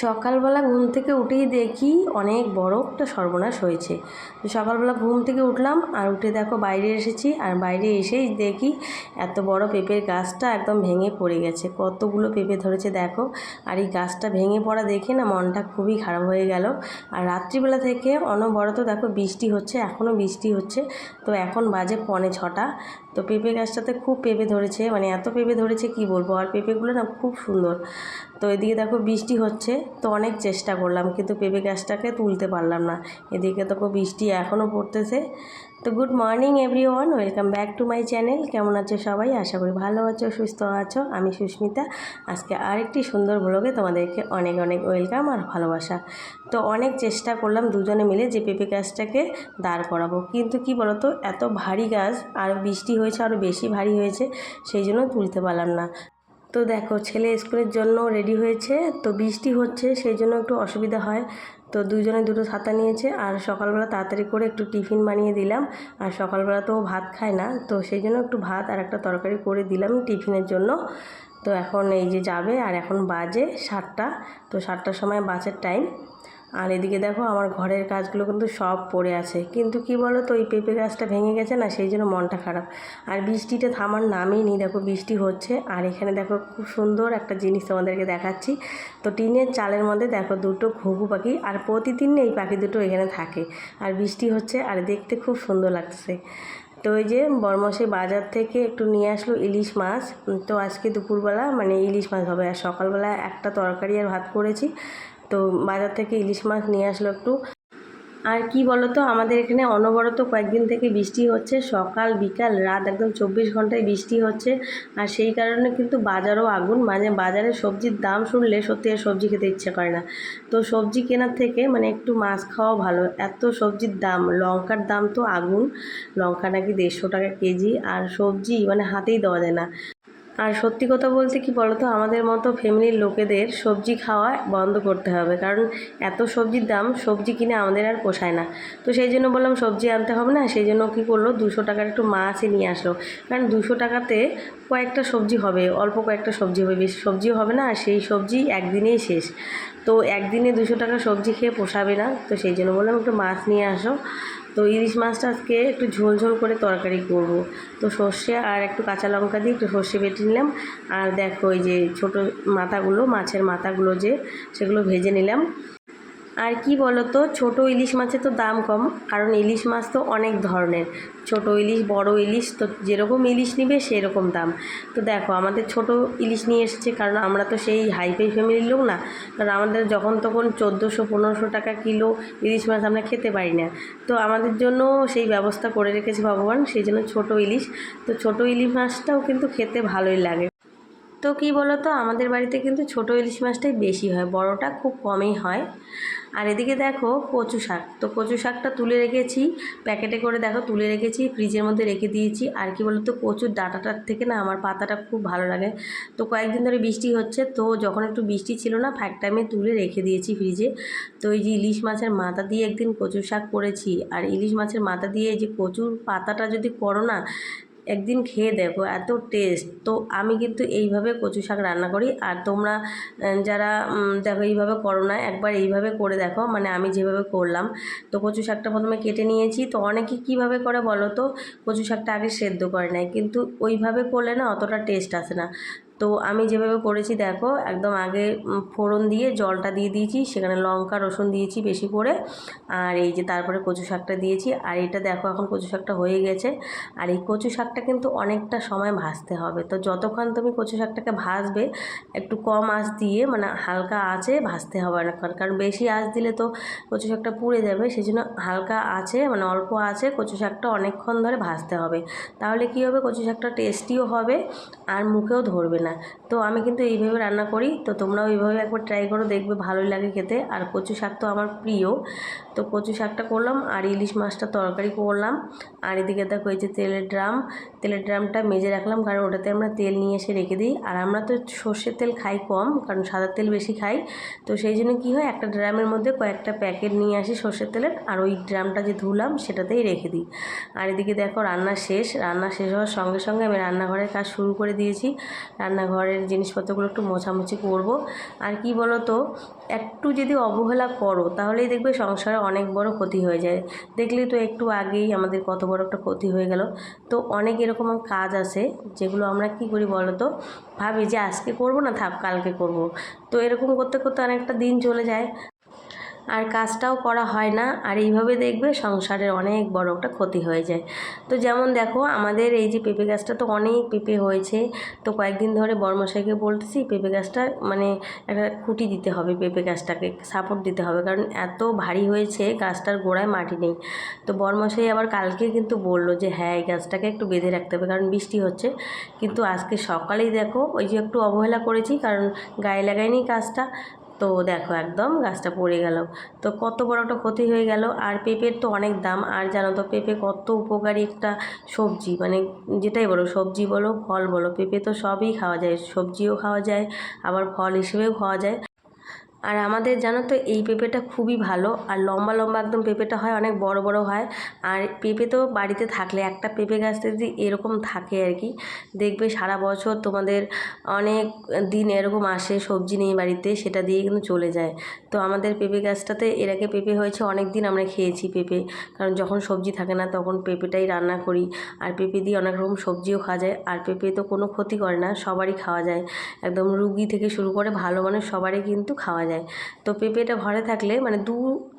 সকালবেলা ঘুম থেকে উঠেই দেখি অনেক বড় একটা সর্বনাশ হয়েছে। তো সকালবেলা ঘুম থেকে উঠলাম আর উঠে দেখো বাইরে এসেছি আর বাইরে এসেই দেখি এত বড় পেঁপের গাছটা একদম ভেঙে পড়ে গেছে। কতগুলো পেঁপে ধরেছে দেখো। আর এই গাছটা ভেঙে পড়া দেখে না মনটা খুবই খারাপ হয়ে গেল। আর রাত্রিবেলা থেকে অনবরত দেখো বৃষ্টি হচ্ছে এখনও বৃষ্টি হচ্ছে। তো এখন বাজে পনে ছটা। তো পেঁপে গাছটাতে খুব পেঁপে ধরেছে মানে এত পেঁপে ধরেছে কি বলব? আর পেঁপেগুলো না খুব সুন্দর। তো এদিকে দেখো বৃষ্টি হচ্ছে, তো অনেক চেষ্টা করলাম, কিন্তু পেঁপে গাছটাকে তুলতে পারলাম না। এদিকে দেখো বৃষ্টি এখনও পড়তেছে তো good morning everyone, welcome back to my channel. কেমন আছো সবাই? আশা করি ভালো আছো, সুস্থ আছো। আমি সুস্মিতা। আজকে আরেকটি সুন্দর ব্লগে তোমাদেরকে অনেক অনেক ওয়েলকাম আর ভালোবাসা। তো অনেক চেষ্টা করলাম দুজনে মিলে যে পেঁপে গাছটাকে দাঁড় করাবো। কিন্তু কি বলতো, এত ভারী গাছ, আর বৃষ্টি হয়েছে আরও বেশি ভারী হয়েছে, সেই জন্য তুলতে পারলাম না। তো দেখো, ছেলে স্কুলের জন্য রেডি হয়েছে। তো বৃষ্টি হচ্ছে, সেই জন্য একটু অসুবিধা হয়। তো দুজনে দুটো ছাতা নিয়েছে আর সকালবেলা তাড়াতাড়ি করে একটু টিফিন বানিয়ে দিলাম। আর সকালবেলা তো ভাত খায় না, তো সেই জন্য একটু ভাত আর একটা তরকারি করে দিলাম টিফিনের জন্য। তো এখন এই যে যাবে আর এখন বাজে সাতটা, তো সাতটার সময় বাসের টাইম আর এদিকে দেখো আমার ঘরের কাজগুলো কিন্তু সব পড়ে আছে। কিন্তু কি বলো তো ওই পেঁপে গাছটা ভেঙে গেছে না, সেই জন্য মনটা খারাপ। আর বৃষ্টিটা থামার নামেই নেই, দেখো বৃষ্টি হচ্ছে। আর এখানে দেখো খুব সুন্দর একটা জিনিস তোমাদেরকে দেখাচ্ছি। তো টিনের চালের মধ্যে দেখো দুটো ঘুঘু পাখি, আর প্রতিদিন এই পাখি দুটো এখানে থাকে। আর বৃষ্টি হচ্ছে, আর দেখতে খুব সুন্দর লাগছে। তো ওই যে বরমসে বাজার থেকে একটু নিয়ে আসলো ইলিশ মাছ। তো আজকে দুপুরবেলা মানে ইলিশ মাছ হবে, আর সকালবেলা একটা তরকারি আর ভাত করেছি। তো বাজার থেকে ইলিশ মাছ নিয়ে আসলো একটু। আর কি বলতো, আমাদের এখানে অনবরত কয়েকদিন থেকে বৃষ্টি হচ্ছে, সকাল, বিকাল, রাত একদম চব্বিশ ঘন্টায় বৃষ্টি হচ্ছে। আর সেই কারণে কিন্তু বাজারও আগুন মানে বাজারে সবজির দাম শুনলে সত্যি আর সবজি খেতে ইচ্ছে করে না। তো সবজি কেনার থেকে মানে একটু মাছ খাওয়া ভালো। এত সবজির দাম, লঙ্কার দাম তো আগুন। লঙ্কা নাকি দেড়শো টাকা কেজি, আর সবজি মানে হাতেই দেওয়া যায় না। আর সত্যি কথা বলতে কি বলতো, আমাদের মতো ফ্যামিলির লোকেদের সবজি খাওয়া বন্ধ করতে হবে। কারণ এত সবজির দাম সবজি কিনে আমাদের আর পোষায় না। তো সেই জন্য বললাম, সবজি আনতে হবে না। সেই জন্য কী করল, দুশো টাকার একটু মাছই নিয়ে আসলো। কারণ দুশো টাকাতে কয়েকটা সবজি হবে, অল্প কয়েকটা সবজি হবে। বেশি সবজিও হবে না, আর সেই সবজি একদিনেই শেষ। তো একদিনে দুশো টাকা সবজি খেয়ে পোষাবে না। তো সেই জন্য বললাম, একটু মাছ নিয়ে আসো। তো ইলিশ মাছটা আজকে একটু ঝোল ঝোল করে তরকারি করব। তো সর্ষে আর একটু কাঁচা লঙ্কা দিয়ে একটু সর্ষে বেটে নিলাম। আর দেখো ওই যে ছোটো মাথাগুলো, মাছের মাথাগুলো যে সেগুলো ভেজে নিলাম। আর কি বলো তো ছোটো ইলিশ মাছের তো দাম কম, কারণ ইলিশ মাছ তো অনেক ধরনের। ছোট ইলিশ, বড় ইলিশ, তো যেরকম ইলিশ নিবে সেরকম দাম। তো দেখো, আমাদের ছোট ইলিশ নিয়ে এসেছে, কারণ আমরা তো সেই হাইফাই ফ্যামিলির লোক না। কারণ আমাদের যখন তখন চোদ্দোশো, পনেরোশো টাকা কিলো ইলিশ মাছ আমরা খেতে পারি না। তো আমাদের জন্য সেই ব্যবস্থা করে রেখেছে ভগবান, সেই জন্য ছোটো ইলিশ। তো ছোটো ইলিশ মাছটাও কিন্তু খেতে ভালোই লাগে। তো কী বলো তো আমাদের বাড়িতে কিন্তু ছোটো ইলিশ মাছটাই বেশি হয়, বড়টা খুব কমই হয়। আর এদিকে দেখো কচু শাক, তো কচু শাকটা তুলে রেখেছি, প্যাকেটে করে দেখো তুলে রেখেছি, ফ্রিজের মধ্যে রেখে দিয়েছি। আর কি বলতো, কচুর ডাটাটার থেকে না আমার পাতাটা খুব ভালো লাগে। তো কয়েকদিন ধরে বৃষ্টি হচ্ছে, তো যখন একটু বৃষ্টি ছিল না ফাঁক টাইমে তুলে রেখে দিয়েছি ফ্রিজে তো এই যে ইলিশ মাছের মাথা দিয়ে একদিন কচু শাক করেছি, আর ইলিশ মাছের মাথা দিয়ে এই যে কচুর পাতাটা যদি করো না একদিন খেয়ে দেখো, এত টেস্ট তো আমি কিন্তু এইভাবে কচু শাক রান্না করি। আর তোমরা যারা দেখো এইভাবে করো না, একবার এইভাবে করে দেখো। মানে আমি যেভাবে করলাম, তো কচু শাকটা প্রথমে কেটে নিয়েছি। তো অনেকে কীভাবে করে বলো তো? কচু শাকটা আগে সেদ্ধ করে নেয়। কিন্তু ওইভাবে করলে না অতটা টেস্ট আসে না। তো আমি যেভাবে করেছি দেখো, একদম আগে ফোড়ন দিয়ে জলটা দিয়ে দিয়েছি, সেখানে লঙ্কা, রসুন দিয়েছি বেশি করে, আর এই যে তারপরে কচু শাকটা দিয়েছি, আর এটা দেখো এখন কচু শাকটা হয়ে গেছে, আর এই কচু শাকটা কিন্তু অনেকটা সময় ভাজতে হবে, তো যতক্ষণ তুমি কচু শাকটাকে ভাজবে, একটু কম আঁচ দিয়ে মানে হালকা আঁচে ভাজতে হবে অনেকক্ষণ কারণ বেশি আঁচ দিলে তো কচু শাকটা পুড়ে যাবে সেই জন্য হালকা আঁচে মানে অল্প আঁচে কচু শাকটা অনেকক্ষণ ধরে ভাজতে হবে, তাহলে কী হবে কচু শাকটা টেস্টিও হবে, আর মুখেও ধরবে না। না। তো আমি কিন্তু এইভাবে রান্না করি। তো তোমরাও এইভাবে একবার ট্রাই করো, দেখবে ভালোই লাগে খেতে। আর কচু শাক তো আমার প্রিয়। তো কচু শাকটা করলাম আর ইলিশ মাছটা তরকারি করলাম। আর এদিকে দেখো এই যে তেলের ড্রাম। তেলের ড্রামটা মেজে রাখলাম কারণ ওটাতে আমরা তেল নিয়ে এসে রেখে দিই। আর আমরা তো সর্ষের তেল খাই কম, কারণ সাদা তেল বেশি খাই। তো সেই জন্য কী হয়, একটা ড্রামের মধ্যে কয়েকটা প্যাকেট নিয়ে আসি সর্ষের তেলের। আর ওই ড্রামটা যে ধুলাম, সেটাতেই রেখে দিই। আর এদিকে দেখো রান্না শেষ। রান্না শেষ হওয়ার সঙ্গে সঙ্গে আমি রান্নাঘরের কাজ শুরু করে দিয়েছি। রান্না রান্নাঘরের জিনিসপত্রগুলো একটু মোছামুছি করব। আর কি বলো তো একটু যদি অবহেলা করো, তাহলেই দেখবে সংসারে অনেক বড় ক্ষতি হয়ে যায়। দেখলেই তো একটু আগেই আমাদের কত বড় একটা ক্ষতি হয়ে গেল। তো অনেক এরকম কাজ আছে, যেগুলো আমরা কি করি বলো তো ভাবি যে আজকে করব না থাক কালকে করব। তো এরকম করতে করতে অনেকটা দিন চলে যায়। আর কাজটাও করা হয় না। আর এইভাবে দেখবে সংসারের অনেক বড় একটা ক্ষতি হয়ে যায়। তো যেমন দেখো, আমাদের এই যে পেঁপে গাছটা তো অনেক পেঁপে হয়েছে। তো কয়েকদিন ধরে বর্মশাইকে বলতেছি, পেঁপে গাছটা মানে একটা খুঁটি দিতে হবে, পেঁপে গাছটাকে সাপোর্ট দিতে হবে। কারণ এত ভারী হয়েছে, গাছটার গোড়ায় মাটি নেই। তো বর্মশাই আবার কালকে কিন্তু বলল যে হ্যাঁ এই গাছটাকে একটু বেঁধে রাখতে হবে, কারণ বৃষ্টি হচ্ছে। কিন্তু আজকে সকালেই দেখো, ওই যে একটু অবহেলা করেছি, কারণ গায়ে লাগাইনি গাছটা তো দেখো একদম গাছটা পড়ে গেল। তো কত বড় একটা ক্ষতি হয়ে গেল। আর পেঁপের তো অনেক দাম। আর জানো তো পেঁপে কত উপকারী একটা সবজি। মানে যেটাই বলো, সবজি বলো, ফল বলো, পেঁপে তো সবই খাওয়া যায়। সবজিও খাওয়া যায়, আবার ফল হিসেবেও খাওয়া যায়। আর আমাদের জানো তো এই পেঁপেটা খুবই ভালো, আর লম্বা লম্বা একদম পেঁপেটা হয়, অনেক বড় বড় হয়। আর পেঁপে তো বাড়িতে থাকলে, একটা পেঁপে গাছতে যদি এরকম থাকে আর কি, দেখবে সারা বছর তোমাদের অনেক দিন এরকম আসে সবজি নেই বাড়িতে, সেটা দিয়ে কিন্তু চলে যায়। তো আমাদের পেঁপে গাছটাতে এর আগে পেঁপে হয়েছে অনেক দিন আমরা খেয়েছি পেঁপে। কারণ যখন সবজি থাকে না, তখন পেঁপেটাই রান্না করি। আর পেঁপে দিয়ে অনেক রকম সবজিও খাওয়া যায়। আর পেঁপে তো কোনো ক্ষতি করে না, সবারই খাওয়া যায়। একদম রুগী থেকে শুরু করে ভালো মানুষ সবারই কিন্তু খাওয়া যায় তো পেঁপেটা ঘরে থাকলে মানে দু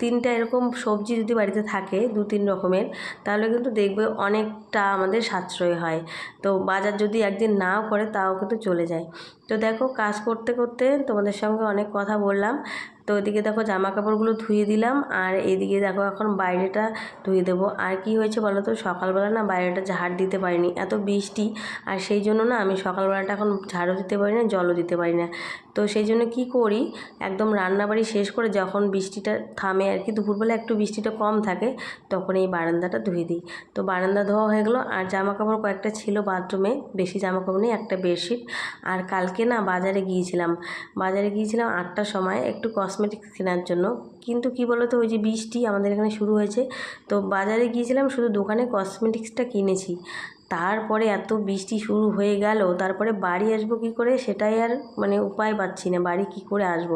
তিনটা এরকম সবজি যদি বাড়িতে থাকে, দু তিন রকমের, তাহলে কিন্তু দেখবে অনেকটা আমাদের সাশ্রয় হয়। তো বাজার যদি একদিন নাও করে, তাও কিন্তু চলে যায়। তো দেখো কাজ করতে করতে তোমাদের সঙ্গে অনেক কথা বললাম। তো ওইদিকে দেখো জামা কাপড়গুলো ধুয়ে দিলাম আর এদিকে দেখো এখন বাইরেটা ধুয়ে দেবো। আর কি হয়েছে বলো তো? সকালবেলা না বাইরেটা ঝাড় দিতে পারিনি। এত বৃষ্টি আর সেই জন্য না আমি সকালবেলাটা এখন ঝাড়ও দিতে পারি না, জলও দিতে পারি না। তো সেই জন্য কী করি? একদম রান্নাবাড়ি শেষ করে যখন বৃষ্টিটা থামে আর কি, দুপুরবেলা একটু বৃষ্টিটা কম থাকে, তখন এই বারান্দাটা ধুয়ে দিই। তো বারান্দা ধোয়া হয়ে গেলো আর জামা কাপড় কয়েকটা ছিল বাথরুমে, বেশি জামা কাপড় নেই, একটা বেডশিট। আর কালকে না বাজারে গিয়েছিলাম। বাজারে গিয়েছিলাম আটটার সময়, একটু কসমেটিক্স কেনার জন্য। কিন্তু কি বলো তো ওই যে বৃষ্টি আমাদের এখানে শুরু হয়েছে। তো বাজারে গিয়েছিলাম শুধু দোকানে কসমেটিক্সটা কিনেছি। তারপরে এত বৃষ্টি শুরু হয়ে গেল, তারপরে বাড়ি আসব কী করে সেটাই আর মানে উপায় পাচ্ছি না, বাড়ি কী করে আসব?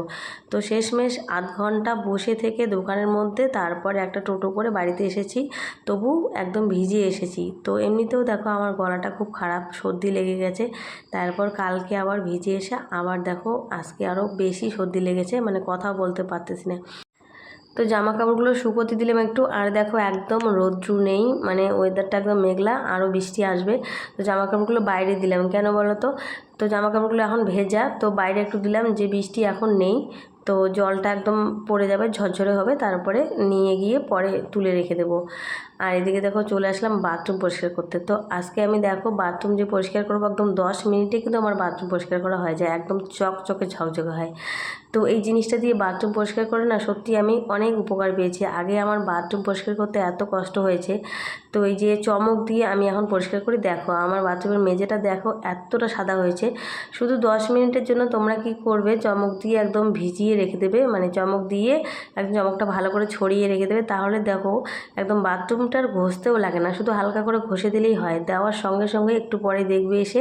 তো শেষমেশ আধ ঘণ্টা বসে থেকে দোকানের মধ্যে তারপরে একটা টোটো করে বাড়িতে এসেছি, তবু একদম ভিজে এসেছি। তো এমনিতেও দেখো আমার গলাটা খুব খারাপ, সর্দি লেগে গেছে, তারপর কালকে আবার ভিজে এসে আবার দেখো আজকে আরও বেশি সর্দি লেগেছে মানে কথা বলতে পারতেছি না। তো জামা কাপড়গুলো শুকোতে দিলাম একটু। আর দেখো একদম রৌদ্রু নেই মানে ওয়েদারটা একদম মেঘলা আরও বৃষ্টি আসবে। তো জামা কাপড়গুলো বাইরে দিলাম, কেন বলো তো? তো জামা কাপড়গুলো এখন ভেজা, তো বাইরে একটু দিলাম যে বৃষ্টি এখন নেই। তো জলটা একদম পড়ে যাবে, ঝরঝরে হবে, তারপরে নিয়ে গিয়ে পরে তুলে রেখে দেবো। আর এদিকে দেখো চলে আসলাম বাথরুম পরিষ্কার করতে। তো আজকে আমি দেখো বাথরুম যে পরিষ্কার করব একদম দশ মিনিটে কিন্তু আমার বাথরুম পরিষ্কার করা হয়ে যায়, একদম চকচকে ঝকঝকে হয়। তো এই জিনিসটা দিয়ে বাথরুম পরিষ্কার করে না সত্যি আমি অনেক উপকার পেয়েছি। আগে আমার বাথরুম পরিষ্কার করতে এত কষ্ট হয়েছে। তো এই যে চমক দিয়ে আমি এখন পরিষ্কার করি, দেখো আমার বাথরুমের মেঝেটা দেখো এতটা সাদা হয়েছে। শুধু দশ মিনিটের জন্য তোমরা কি করবে? চমক দিয়ে একদম ভিজিয়ে রেখে দেবে মানে চমক দিয়ে একদম চমকটা ভালো করে ছড়িয়ে রেখে দেবে। তাহলে দেখো একদম বাথরুমটার ঘষতেও লাগে না, শুধু হালকা করে ঘষে দিলেই হয়। দেওয়ার সঙ্গে সঙ্গে একটু পরে দেখবে এসে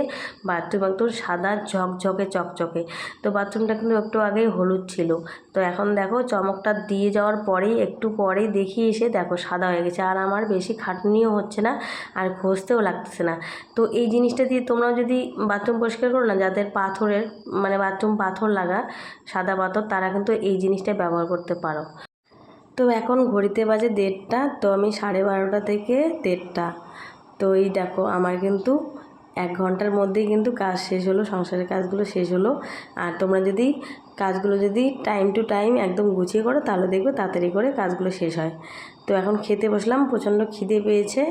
বাথরুম একদম সাদা, ঝকঝকে, চকচকে। তো বাথরুমটা কিন্তু একটু আগেই হলুদ ছিল। তো এখন দেখো চমকটা দিয়ে যাওয়ার পরেই একটু পরেই দেখি এসে দেখো সাদা হয়ে গেছে। আর আমার বেশি খাটনিও হচ্ছে না আর ঘষতেও লাগতেছে না। তো এই জিনিসটা দিয়ে তোমরা যদি বাথরুম পরিষ্কার করো না, যাদের পাথরের মানে বাথরুম পাথর লাগা, সাদা পাথর, তারা কিন্তু এই জিনিসটা ব্যবহার করতে পারো। তো এখন ঘড়িতে বাজে দেড়টা, তো আমি সাড়ে বারোটা থেকে দেড়টা। তো এই দেখো, আমার কিন্তু এক ঘণ্টার মধ্যেই কিন্তু কাজ শেষ হলো, সংসারের কাজগুলো শেষ হলো। আর তোমরা যদি কাজগুলো যদি টাইম টু টাইম একদম গুছিয়ে করো, তাহলে দেখবে তাড়াতাড়ি করে কাজগুলো শেষ হয়। তো এখন খেতে বসলাম, প্রচণ্ড খিদে পেয়েছে।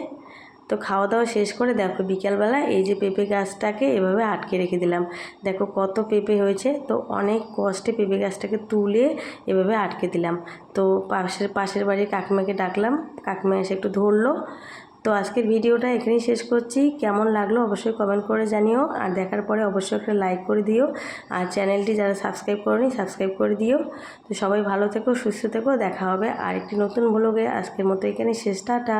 তো খাওয়া দাওয়া শেষ করে দেখো বিকেলবেলা এই যে পেঁপে গাছটাকে এভাবে আটকে রেখে দিলাম। দেখো কত পেঁপে হয়েছে, তো অনেক কষ্টে পেঁপে গাছটাকে তুলে এভাবে আটকে দিলাম। তো পাশের পাশের বাড়ির কাকিমাকে ডাকলাম, কাকিমা এসে একটু ধরলো। তো আজকের ভিডিওটা এখানেই শেষ করছি। কেমন লাগল অবশ্যই কমেন্ট করে জানিও, আর দেখার পরে অবশ্যই একটা লাইক করে দিও। আর চ্যানেলটি যারা সাবস্ক্রাইব করেনি সাবস্ক্রাইব করে দিও। তো সবাই ভালো থেকো, সুস্থ থেকো, দেখা হবে আর একটি নতুন ব্লগে আজকের মতো এখানে শেষ, টাটা।